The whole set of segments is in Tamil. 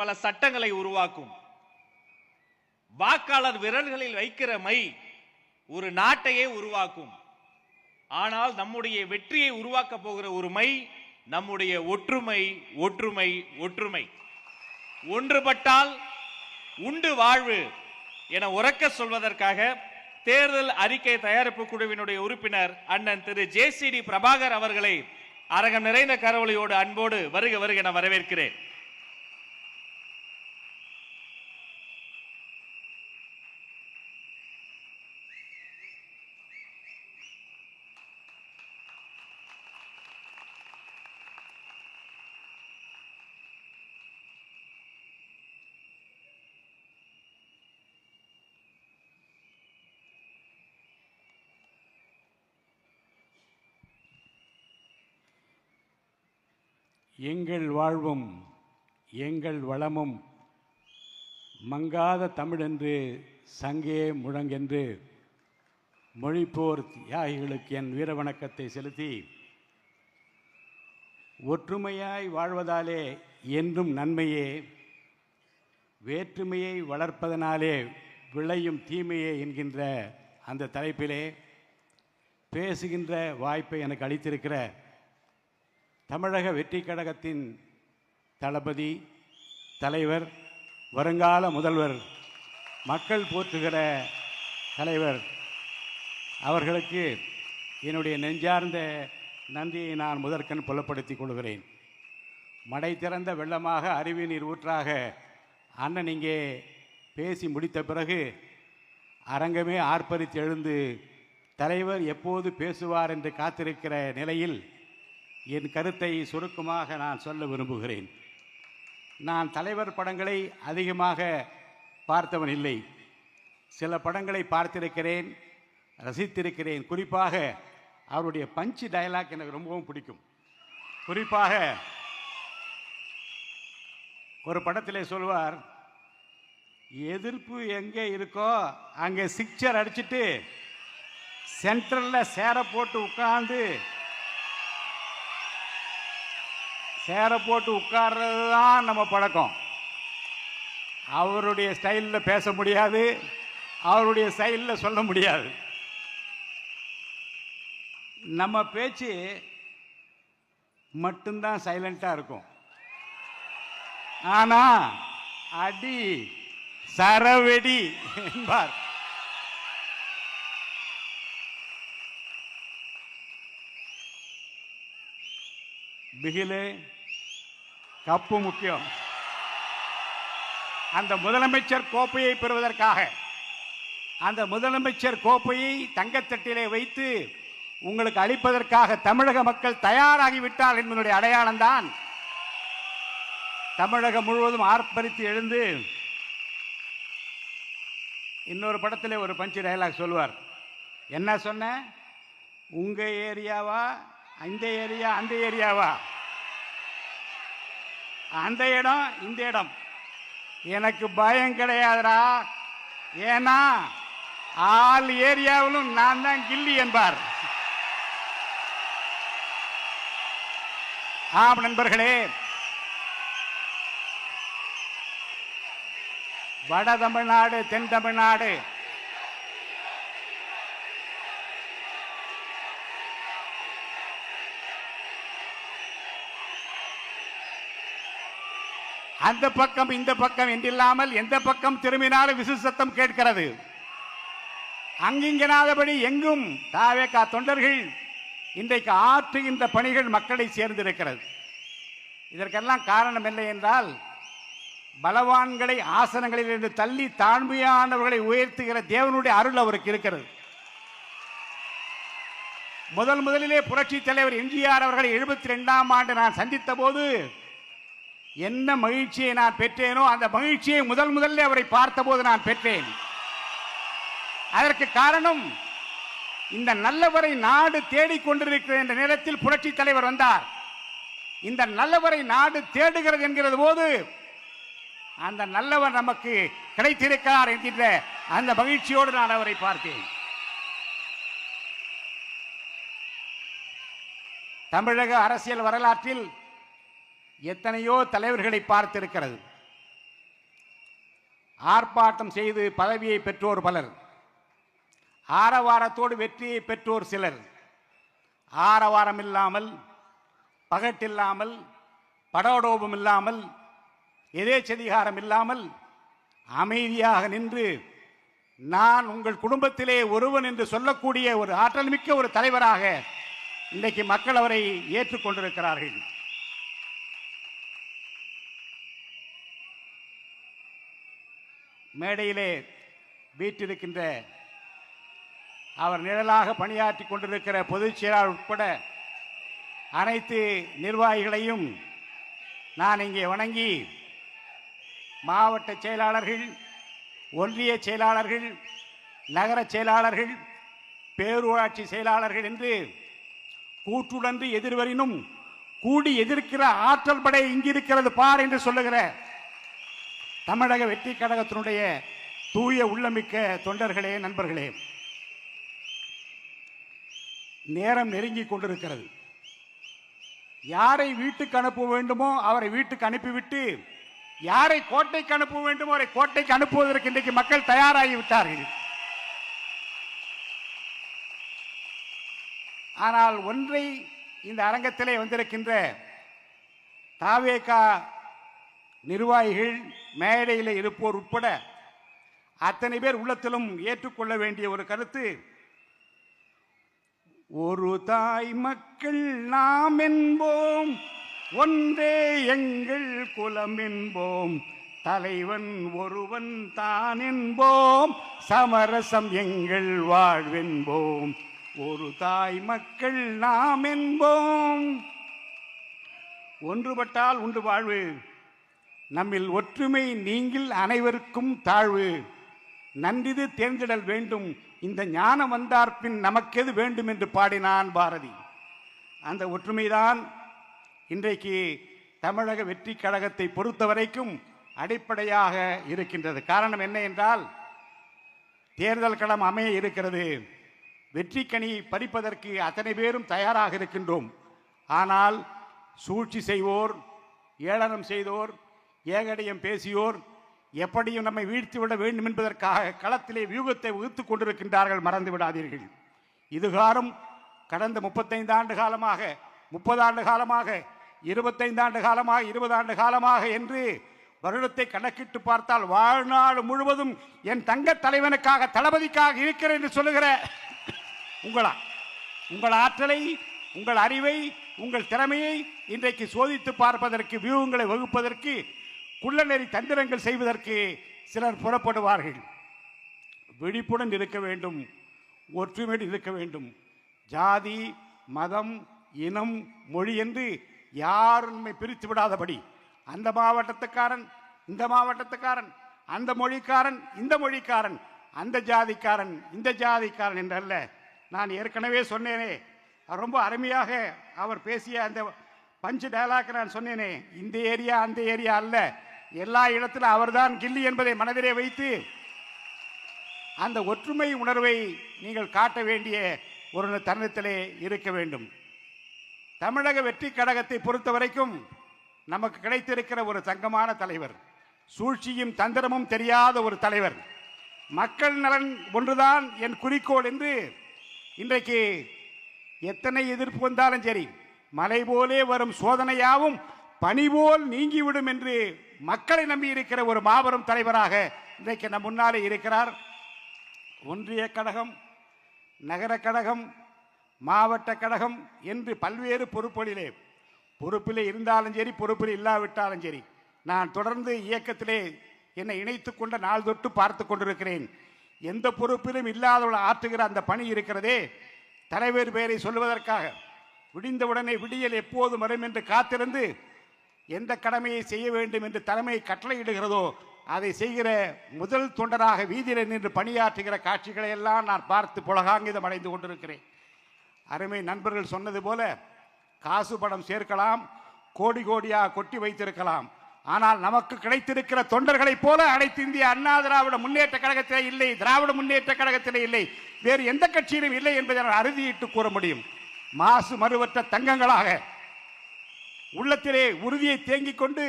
பல சட்டங்களை உருவாக்கும். வாக்காளர் விரல்களில் வைக்கிற மை ஒரு நாட்டையே உருவாக்கும். ஆனால் நம்முடைய வெற்றியை உருவாக்க போகிற ஒரு மை நம்முடைய ஒற்றுமை ஒற்றுமை ஒற்றுமை. ஒன்றுபட்டால் உண்டு வாழ்வு என உறக்க சொல்வதற்காக தேர்தல் அறிக்கை தயாரிப்பு குழுவினுடைய உறுப்பினர் அண்ணன் திரு ஜே சி டி பிரபாகர் அவர்களை அரங்கம் நிறைந்த கரவொலியோடு அன்போடு வருக வருக என வரவேற்கிறேன். எங்கள் வாழ்வும் எங்கள் வளமும் மங்காத தமிழென்று சங்கே முழங்கென்று மொழிப்போர் தியாகிகளுக்கு என் வீர வணக்கத்தை செலுத்தி ஒற்றுமையாய் வாழ்வதாலே என்றும் நன்மையே வேற்றுமையை வளர்ப்பதனாலே விளையும் தீமையே என்கின்ற அந்த தலைப்பிலே பேசுகின்ற வாய்ப்பை எனக்கு அளித்திருக்கிற தமிழக வெற்றி கழகத்தின் தளபதி தலைவர் வருங்கால முதல்வர் மக்கள் போற்றுகிற தலைவர் அவர்களுக்கு என்னுடைய நெஞ்சார்ந்த நன்றியை நான் முதற்கண் புலப்படுத்திக் கொள்கிறேன். மடை திறந்த வெள்ளமாக அருவி நீர் ஊற்றாக அண்ணன் இங்கே பேசி முடித்த பிறகு அரங்கமே ஆர்ப்பரித்து எழுந்து தலைவர் எப்போது பேசுவார் என்று காத்திருக்கிற நிலையில் என் கருத்தை சுருக்கமாக நான் சொல்ல விரும்புகிறேன். நான் தலைவர் படங்களை அதிகமாக பார்த்தவன் இல்லை. சில படங்களை பார்த்திருக்கிறேன் ரசித்திருக்கிறேன். குறிப்பாக அவருடைய பஞ்சு டயலாக் எனக்கு ரொம்பவும் பிடிக்கும். குறிப்பாக ஒரு படத்திலே சொல்வார் எதிர்ப்பு எங்கே இருக்கோ அங்கே சிக்சர் அடிச்சிட்டு சென்ட்ரலில் சேரை போட்டு உட்காந்து சேரை போட்டு உட்கார்றது தான் நம்ம பழக்கம். அவருடைய ஸ்டைலில் பேச முடியாது அவருடைய ஸ்டைலில் சொல்ல முடியாது. நம்ம பேச்சு மட்டும்தான் சைலண்ட்டாக இருக்கும். ஆனால் அடி சரவெடி என்பார். பிகிலே கப்பு முக்கியம். அந்த முதலமைச்சர் கோப்பையை பெறுவதற்காக அந்த முதலமைச்சர் கோப்பையை தங்கத்தட்டிலே வைத்து உங்களுக்கு அளிப்பதற்காக தமிழக மக்கள் தயாராகிவிட்டார் என்பதனுடைய அடையாளம்தான் தமிழகம் முழுவதும் ஆர்ப்பரித்து எழுந்து இன்னொரு படத்தில் ஒரு பஞ்சு டயலாக் சொல்வார். என்ன சொன்ன? உங்கள் ஏரியாவா? இந்த ஏரியா? அந்த ஏரியாவா? அந்த இடம் இந்த இடம். எனக்கு பயம் கிடையாதுடா. ஏன்னா ஆள் ஏரியாவிலும் நான் தான் கில்லி என்பார். ஆம் நண்பர்களே. வட தமிழ்நாடு தென் தமிழ்நாடு. அந்த பக்கம் இந்த பக்கம் என்றில்லாமல் எந்த பக்கம் திரும்பினாலும் விசு சத்தம் கேட்கிறது. அங்கிங்கனாதபடி எங்கும் தாவேக்கா தொண்டர்கள் இன்றைக்கு ஆற்றுகின்ற பணிகள் மக்களை சேர்ந்திருக்கிறது. இதற்கெல்லாம் காரணம் இல்லை என்றால் பலவான்களை ஆசனங்களில் இருந்து தள்ளி தாழ்மையானவர்களை உயர்த்துகிற தேவனுடைய அருள் அவருக்கு இருக்கிறது. முதல் முதலிலே புரட்சி தலைவர் எம்ஜிஆர் அவர்களை எழுபத்தி ரெண்டாம் ஆண்டு நான் சந்தித்த போது என்ன மகிழ்ச்சியை நான் பெற்றேனோ அந்த மகிழ்ச்சியை முதல் முதல்ல அவரை பார்த்தபோது நான் பெற்றேன். அதற்கு காரணம் இந்த நல்லவரை நாடு தேடிக்கொண்டிருக்கிற என்ற நேரத்தில் புரட்சி தலைவர் வந்தார். இந்த நல்லவரை நாடு தேடுகிறது என்கிறது போது அந்த நல்லவர் நமக்கு கிடைத்திருக்கிறார் என்கின்ற அந்த மகிழ்ச்சியோடு நான் அவரை பார்த்தேன். தமிழக அரசியல் வரலாற்றில் எத்தனையோ தலைவர்களை பார்த்திருக்கிறது. ஆர்ப்பாட்டம் செய்து பதவியை பெற்றோர் பலர். ஆரவாரத்தோடு வெற்றியை பெற்றோர் சிலர். ஆரவாரம் இல்லாமல் பகட்டில்லாமல் படோடோபம் இல்லாமல் எதேச்சதிகாரம் இல்லாமல் அமைதியாக நின்று நான் உங்கள் குடும்பத்திலே ஒருவன் என்று சொல்லக்கூடிய ஒரு ஆற்றல் மிக்க ஒரு தலைவராக இன்றைக்கு மக்கள் அவரை ஏற்றுக்கொண்டிருக்கிறார்கள். மேடையிலே வீட்டிருக்கின்ற அவர் நிழலாக பணியாற்றி கொண்டிருக்கிற பொதுச் செயலாளர் உட்பட அனைத்து நிர்வாகிகளையும் நான் இங்கே வணங்கி மாவட்ட செயலாளர்கள் ஒன்றிய செயலாளர்கள் நகர செயலாளர்கள் பேரூராட்சி செயலாளர்கள் என்று கூற்றுடன்று எதிர்வரினும் கூடி எதிர்க்கிற ஆற்றல் படை இங்கிருக்கிறது பார் என்று சொல்லுகிற தமிழக வெற்றி கழகத்தினுடைய தூய உள்ளமிக்க தொண்டர்களே நண்பர்களே. நேரம் நெருங்கி கொண்டிருக்கிறது. யாரை வீட்டுக்கு அனுப்ப வேண்டுமோ அவரை வீட்டுக்கு அனுப்பிவிட்டு யாரை கோட்டைக்கு அனுப்ப வேண்டுமோ அவரை கோட்டைக்கு அனுப்புவதற்கு இன்றைக்கு மக்கள் தயாராகி விட்டார்கள். ஆனால் ஒன்றை இந்த அரங்கத்திலே வந்திருக்கின்ற தாவேகா நிர்வாகிகள் மேடையில் இருப்போர் உட்பட அத்தனை பேர் உள்ளத்திலும் ஏற்றுக்கொள்ள வேண்டிய ஒரு கருத்து ஒரு தாய் மக்கள் நாம் என்போம் ஒன்றே எங்கள் குலம் என்போம் தலைவன் ஒருவன் தான் என்போம் சமரசம் எங்கள் வாழ்வென்போம் ஒரு தாய் மக்கள் நாம் என்போம். ஒன்றுபட்டால் உண்டு வாழ்வு. நம்மில் ஒற்றுமை நீங்கள் அனைவருக்கும் தாழ்வு. நன்றிது தேர்ந்திடல் வேண்டும். இந்த ஞானம் வந்தார்பின் நமக்கெது வேண்டும் என்று பாடினான் பாரதி. அந்த ஒற்றுமைதான் இன்றைக்கு தமிழக வெற்றி கழகத்தை பொறுத்தவரைக்கும் அடிப்படையாக இருக்கின்றது. காரணம் என்ன என்றால் தேர்தல் களம் அமைய இருக்கிறது. வெற்றி கனி பறிப்பதற்கு அத்தனை பேரும் தயாராக இருக்கின்றோம். ஆனால் சூழ்ச்சி செய்வோர் ஏளனம் செய்தோர் ஏகடையம் பேசியோர் எப்படியும் நம்மை வீழ்த்திவிட வேண்டும் என்பதற்காக களத்திலே வியூகத்தை வகுத்து கொண்டிருக்கின்றார்கள் மறந்து விடாதீர்கள். இதுகாரும் கடந்த முப்பத்தைந்து ஆண்டு காலமாக முப்பது ஆண்டு காலமாக இருபத்தைந்து ஆண்டு காலமாக இருபது ஆண்டு காலமாக என்று வருடத்தை கணக்கிட்டு பார்த்தால் வாழ்நாள் முழுவதும் என் தங்க தலைவனுக்காக தளபதிக்காக இருக்கிறேன் என்று சொல்லுகிற உங்களா? உங்கள் ஆற்றலை உங்கள் அறிவை உங்கள் திறமையை இன்றைக்கு சோதித்து பார்ப்பதற்கு வியூகங்களை வகுப்பதற்கு குள்ளநெறி தந்திரங்கள் செய்வதற்கு சிலர் புறப்படுவார்கள். விழிப்புடன் இருக்க வேண்டும் ஒற்றுமையுடன் இருக்க வேண்டும். ஜாதி மதம் இனம் மொழி என்று யாரும் நம்மை பிரித்து விடாதபடி. அந்த மாவட்டத்துக்காரன் இந்த மாவட்டத்துக்காரன் அந்த மொழிக்காரன் இந்த மொழிக்காரன் அந்த ஜாதிக்காரன் இந்த ஜாதிக்காரன் என்றல்ல. நான் ஏற்கனவே சொன்னேனே ரொம்ப அருமையாக அவர் பேசிய அந்த பஞ்சு டயலாக் நான் சொன்னேனே இந்த ஏரியா அந்த ஏரியா அல்ல. எல்லா இடத்திலும் அவர்தான் கில்லி என்பதை மனதிலே வைத்து அந்த ஒற்றுமை உணர்வை நீங்கள் காட்ட வேண்டிய ஒரு தருணத்திலே இருக்க வேண்டும். தமிழக வெற்றி கழகத்தை பொறுத்த வரைக்கும் நமக்கு கிடைத்திருக்கிற ஒரு தங்கமான தலைவர் சூழ்ச்சியும் தந்திரமும் தெரியாத ஒரு தலைவர். மக்கள் நலன் ஒன்றுதான் என் குறிக்கோள் என்று இன்றைக்கு எத்தனை எதிர்ப்பு வந்தாலும் சரி மலை போலே வரும் சோதனையாவும் பனி போல் நீங்கிவிடும் என்று மக்களை நம்பி இருக்கிற ஒரு மாபெரும் தலைவராக இன்றைக்கு நம் முன்னாலே இருக்கிறார். ஒன்றிய கழகம் நகர கழகம் மாவட்ட கழகம் என்று பல்வேறு பொறுப்புகளிலே பொறுப்பிலே இருந்தாலும் சரி பொறுப்பில் இல்லாவிட்டாலும் சரி நான் தொடர்ந்து இயக்கத்திலே என்னை இணைத்து கொண்ட நாள் தொட்டு பார்த்து கொண்டிருக்கிறேன். எந்த பொறுப்பிலும் இல்லாதவள் ஆற்றுகிற அந்த பணி இருக்கிறதே தலைவர் பெயரை சொல்வதற்காக விடிந்தவுடனே விடியல் எப்போது வரும் என்று காத்திருந்து எந்த கடமையை செய்ய வேண்டும் என்று தலைமை கட்டளையிடுகிறதோ அதை செய்கிற முதல் தொண்டராக வீதியில் நின்று பணியாற்றுகிற காட்சிகளை எல்லாம் நான் பார்த்து புலகாங்கிதம் அடைந்து கொண்டிருக்கிறேன். அருமை நண்பர்கள் சொன்னது போல காசு படம் சேர்க்கலாம் கோடி கோடியாக கொட்டி வைத்திருக்கலாம். ஆனால் நமக்கு கிடைத்திருக்கிற தொண்டர்களைப் போல அனைத்து இந்திய அண்ணா திராவிட முன்னேற்ற கழகத்திலே இல்லை திராவிட முன்னேற்ற கழகத்திலே இல்லை. வேறு எந்த கட்சியிலும் இல்லை என்பதை நான் அறுதியிட்டு கூற முடியும். மாசு மறுவற்ற தங்கங்களாக உள்ளத்திலே உறுதியை தேங்கிக் கொண்டு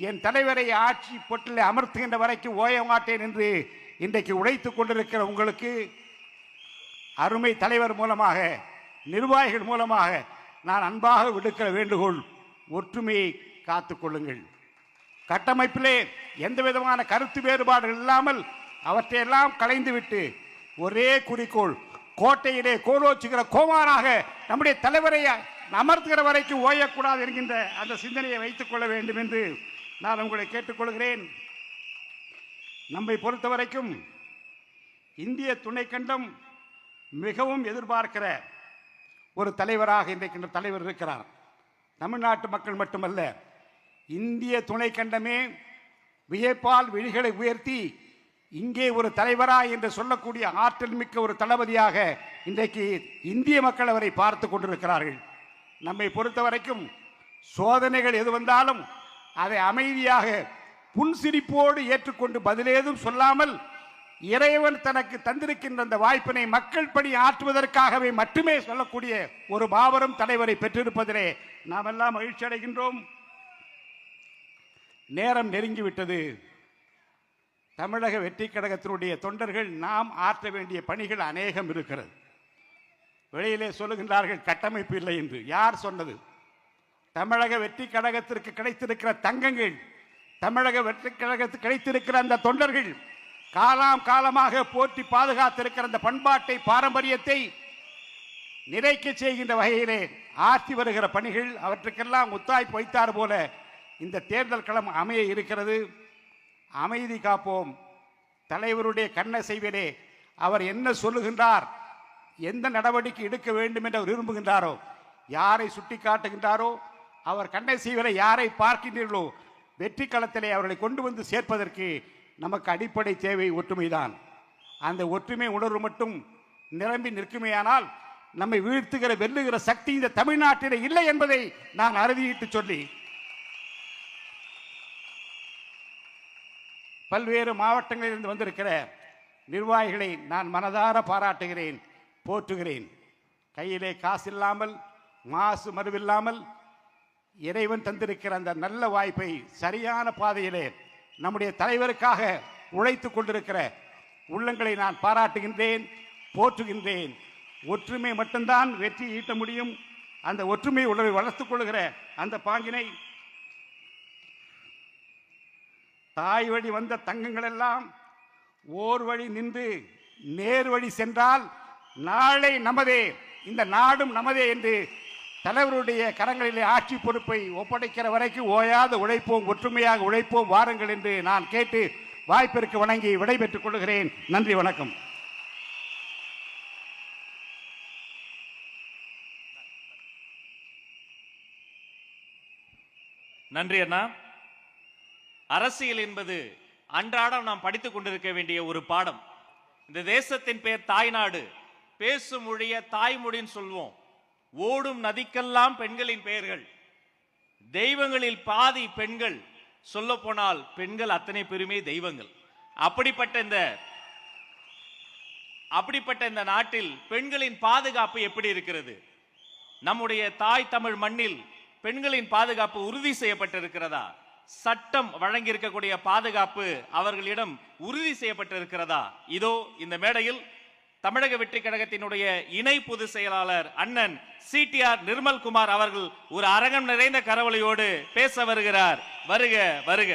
என் தலைவரை ஆட்சி பொட்டில் அமர்த்துகின்ற வரைக்கும் ஓய மாட்டேன் என்று இன்றைக்கு உழைத்து கொண்டிருக்கிற உங்களுக்கு அருமை தலைவர் மூலமாக நிர்வாகிகள் மூலமாக நான் அன்பாக விடுக்கிற வேண்டுகோள் ஒற்றுமையை காத்துக்கொள்ளுங்கள் கட்டமைப்பிலே எந்த விதமான கருத்து வேறுபாடுகள் இல்லாமல் அவற்றையெல்லாம் களைந்துவிட்டு ஒரே குறிக்கோள் கோட்டையிலே கோலோச்சுகிற கோமாராக நம்முடைய தலைவரை அமர்த்துகிற வரைக்கும் ஓயக்கூடாது என்கின்ற அந்த சிந்தனையை வைத்துக் கொள்ள வேண்டும் என்று நான் உங்களை கேட்டுக்கொள்கிறேன். நம்மை பொறுத்த வரைக்கும் இந்திய துணைக்கண்டம் மிகவும் எதிர்பார்க்கிற ஒரு தலைவராக இன்றைக்கின்ற தலைவர் இருக்கிறார். தமிழ்நாட்டு மக்கள் மட்டுமல்ல இந்திய துணைக்கண்டமே வியப்பால் விழிகளை உயர்த்தி இங்கே ஒரு தலைவரா என்று சொல்லக்கூடிய ஆற்றல் மிக்க ஒரு தளபதியாக இன்றைக்கு இந்திய மக்கள் அவரை பார்த்து கொண்டிருக்கிறார்கள். நம்மை பொறுத்த வரைக்கும் சோதனைகள் எது வந்தாலும் அதை அமைதியாக புன்சிரிப்போடு ஏற்றுக்கொண்டு பதிலேதும் சொல்லாமல் இறைவன் தனக்கு தந்திருக்கின்ற அந்த வாய்ப்பினை மக்கள் பணி ஆற்றுவதற்காகவே மட்டுமே சொல்லக்கூடிய ஒரு மாபெரும் தலைவரை பெற்றிருப்பதிலே நாம் எல்லாம் மகிழ்ச்சி அடைகின்றோம். நேரம் நெருங்கிவிட்டது. தமிழக வெற்றி கழகத்தினுடைய தொண்டர்கள் நாம் ஆற்ற வேண்டிய பணிகள் அநேகம் இருக்கிறது. வெளியிலே சொல்லுகின்றார்கள் கட்டமைப்பு இல்லை என்று. யார் சொன்னது? தமிழக வெற்றி கழகத்திற்கு கிடைத்திருக்கிற தங்கங்கள் தமிழக வெற்றி கழகத்துக்கு கிடைத்திருக்கிற அந்த தொண்டர்கள் காலாம் காலமாக போற்றி பாதுகாத்திருக்கிற அந்த பண்பாட்டை பாரம்பரியத்தை நிறைக்க செய்கின்ற வகையிலே ஆற்றி வருகிற பணிகள் அவற்றுக்கெல்லாம் ஒத்தாய்ப்பு வைத்தார் போல இந்த தேர்தல் களம் அமைய இருக்கிறது. அமைதி காப்போம். தலைவருடைய கண்ண செய்வதே அவர் என்ன சொல்லுகின்றார்? எந்த நடவடிக்கை எடுக்க வேண்டும் என்று அவர் விரும்புகின்றாரோ யாரை சுட்டி காட்டுகின்றாரோ அவர் கண்ணை செய்வதை யாரை பார்க்கின்றீர்களோ வெற்றி களத்திலே அவர்களை கொண்டு வந்து சேர்ப்பதற்கு நமக்கு அடிப்படை தேவை ஒற்றுமைதான். அந்த ஒற்றுமை உணர்வு மட்டும் நிரம்பி நிற்குமேயானால் நம்மை வீழ்த்துகிற வெல்லுகிற சக்தி இந்த தமிழ்நாட்டிலே இல்லை என்பதை நான் அறுதியிட்டு சொல்லி பல்வேறு மாவட்டங்களிலிருந்து வந்திருக்கிற நிர்வாகிகளை நான் மனதார பாராட்டுகிறேன். போற்றுகிறேன். கையிலே காசு இல்லாமல் மாசு மறுவில்லாமல் இறைவன் தந்திருக்கிற அந்த நல்ல வாய்ப்பை சரியான பாதையிலே நம்முடைய தலைவருக்காக உழைத்து கொண்டிருக்கிற உள்ளங்களை நான் பாராட்டுகின்றேன் போற்றுகின்றேன். ஒற்றுமை மட்டும்தான் வெற்றி ஈட்ட முடியும். அந்த ஒற்றுமை உணர்வை வளர்த்துக் கொள்கிற அந்த பாங்கினை தாய் வழி வந்த தங்கங்கள் எல்லாம் ஓர் வழி நின்று நேர் வழி சென்றால் நாளை நமதே இந்த நாடும் நமதே என்று தலைவருடைய கரங்களிலே ஆட்சி பொறுப்பை ஒப்படைக்கிற வரைக்கும் ஓயாத உழைப்போம் ஒற்றுமையாக உழைப்போம் வாருங்கள் என்று நான் கேட்டு வாய்ப்பிற்கு வணங்கி விடைபெற்றுக் கொள்கிறேன். நன்றி வணக்கம். நன்றி அண்ணா. அரசியல் என்பது அன்றாடம் நாம் படித்துக் கொண்டிருக்க வேண்டிய ஒரு பாடம். இந்த தேசத்தின் பெயர் தாய்நாடு. பேசும் மொழிய தாய்மொழின்னு சொல்வோம். ஓடும் நதிக்கெல்லாம் பெண்களின் பெயர்கள். தெய்வங்களில் பாதி பெண்கள். சொல்ல போனால் பெண்கள் அத்தனை பெருமை தெய்வங்கள். அப்படிப்பட்ட இந்த அப்படிப்பட்ட இந்த நாட்டில் பெண்களின் பாதுகாப்பு எப்படி இருக்கிறது? நம்முடைய தாய் தமிழ் மண்ணில் பெண்களின் பாதுகாப்பு உறுதி செய்யப்பட்டிருக்கிறதா? சட்டம் வழங்கியிருக்கக்கூடிய பாதுகாப்பு அவர்களிடம் உறுதி செய்யப்பட்டிருக்கிறதா? இதோ இந்த மேடையில் தமிழக வெற்றி கழகத்தினுடைய இணை பொதுச் செயலாளர் அண்ணன் சிடிஆர் நிர்மல்குமார் அவர்கள் ஒரு அரங்கம் நிறைந்த கரவொலியோடு பேச வருகிறார். வருக வருக.